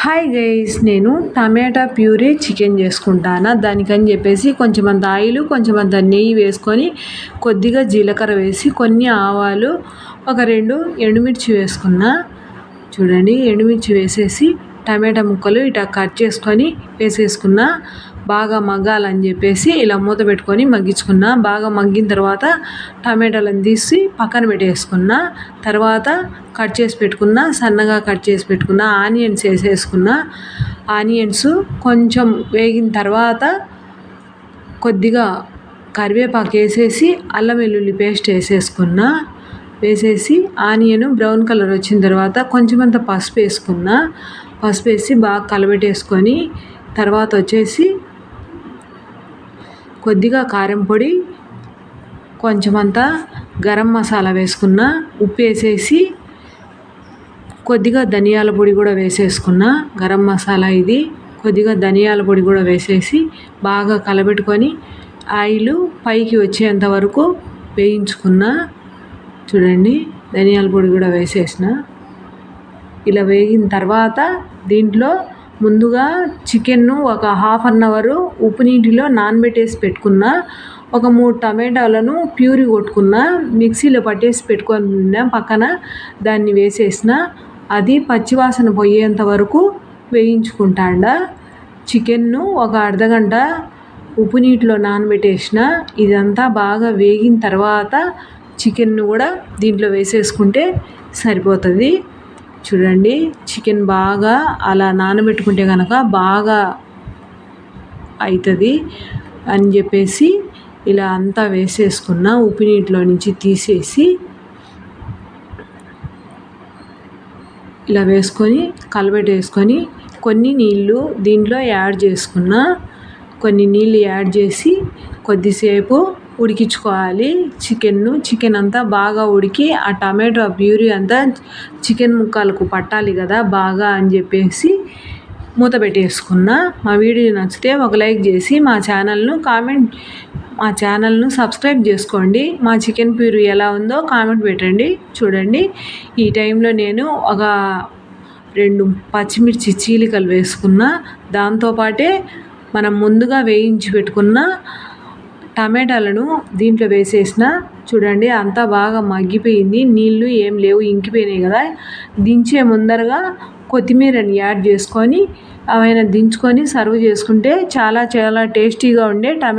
Hi guys నేను టమాటా puree chicken చేసుకుంటాను? దానికని చెప్పేసి కొంచెం అంత ఆయిల్ కొంచెం అంత నెయ్యి వేసుకొని కొద్దిగా జీలకర్ర వేసి కొన్ని ఆవాలు ఒక రెండు ఎండుమిర్చి వేసుకున్నా. చూడండి ఎండుమిర్చి వేసేసి టమాటా ముక్కలు ఇట్లా కట్ చేసుకొని వేసేసుకున్న బాగా మగ్గాలని చెప్పేసి ఇలా మూత పెట్టుకొని మగ్గించుకున్న బాగా మగ్గిన తర్వాత టమాటాలను తీసి పక్కన పెట్టేసుకున్న తర్వాత కట్ చేసి పెట్టుకున్న సన్నగా కట్ చేసి పెట్టుకున్న ఆనియన్స్ వేసేసుకున్న ఆనియన్స్ కొంచెం వేగిన తర్వాత కొద్దిగా కరివేపాకు వేసేసి అల్లం వెల్లుల్లి పేస్ట్ వేసేసుకున్న వేసేసి ఆనియన్ బ్రౌన్ కలర్ వచ్చిన తర్వాత కొంచెం అంత పసుపు వేసుకున్న పసుపు వేసి బాగా కలబెట్టేసుకొని తర్వాత వచ్చేసి కొద్దిగా కారం పొడి కొంచెమంత గరం మసాలా వేసుకున్న ఉప్పు వేసేసి కొద్దిగా ధనియాల పొడి కూడా వేసేసుకున్న గరం మసాలా ఇది కొద్దిగా ధనియాల పొడి కూడా వేసేసి బాగా కలబెట్టుకొని ఆయిల్ పైకి వచ్చేంత వరకు వేయించుకున్న. చూడండి ధనియాల పొడి కూడా వేసేసిన. ఇలా వేగిన తర్వాత దీంట్లో ముందుగా చికెన్ను ఒక హాఫ్ అన్ అవరు ఉప్పు నీటిలో నానబెట్టేసి పెట్టుకున్న ఒక మూడు టమాటాలను ప్యూరీ కొట్టుకున్న మిక్సీలో పట్టేసి పెట్టుకున్న పక్కన దాన్ని వేసేసిన. అది పచ్చివాసన పోయేంత వరకు వేయించుకుంటాండ. చికెన్ను ఒక అర్ధగంట ఉప్పు నీటిలో నానబెట్టేసిన. ఇదంతా బాగా వేగిన తర్వాత చికెన్ను కూడా దీంట్లో వేసేసుకుంటే సరిపోతుంది. చూడండి చికెన్ బాగా అలా నానబెట్టుకుంటే కనుక బాగా అవుతుంది అని చెప్పేసి ఇలా అంతా వేసేసుకున్న ఉప్పు నీటిలో నుంచి తీసేసి ఇలా వేసుకొని కలబెట్టేసుకొని కొన్ని నీళ్ళు దీంట్లో యాడ్ చేసుకున్న కొన్ని నీళ్ళు యాడ్ చేసి కొద్దిసేపు ఉడికించుకోవాలి. చికెన్ను చికెన్ అంతా బాగా ఉడికి ఆ టమాటో ప్యూరీ అంతా చికెన్ ముక్కలకు పట్టాలి కదా బాగా అని చెప్పేసి మూత పెట్టేసుకున్న. మా వీడియో నచ్చితే ఒక లైక్ చేసి మా ఛానల్ను కామెంట్ మా ఛానల్ను సబ్స్క్రైబ్ చేసుకోండి. మా చికెన్ ప్యూరీ ఎలా ఉందో కామెంట్ పెట్టండి చూడండి. ఈ టైంలో నేను ఒక రెండు పచ్చిమిర్చి చీలికలు వేసుకున్న. దాంతోపాటే మనం ముందుగా వేయించి పెట్టుకున్న టమాటాలను దీంట్లో వేసేసిన చూడండి అంతా బాగా మగ్గిపోయింది. నీళ్ళు ఏం లేవు ఇంకిపోయినాయి కదా. దించే ముందరగా కొత్తిమీరని యాడ్ చేసుకొని అవైనా దించుకొని సర్వ్ చేసుకుంటే చాలా చాలా టేస్టీగా ఉండే టమాటా